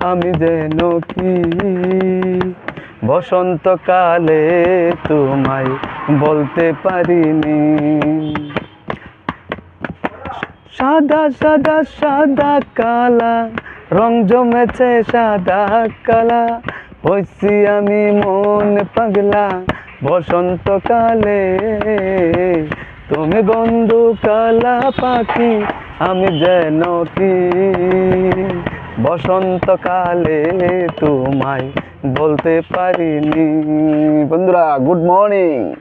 আমি যেন কি? বসন্তকালে তোমায় বলতে পারিনি। সাদা সাদা সাদা কালা, রং জমেছে সাদা কালা। হইছি আমি মন পাগলা, বসন্তকালে। তুমি বন্ধু কালা পাখি, আমি যেন কি? বসন্তকালে তোমায় বলতে পারিনি। বন্ধুরা গুড মর্নিং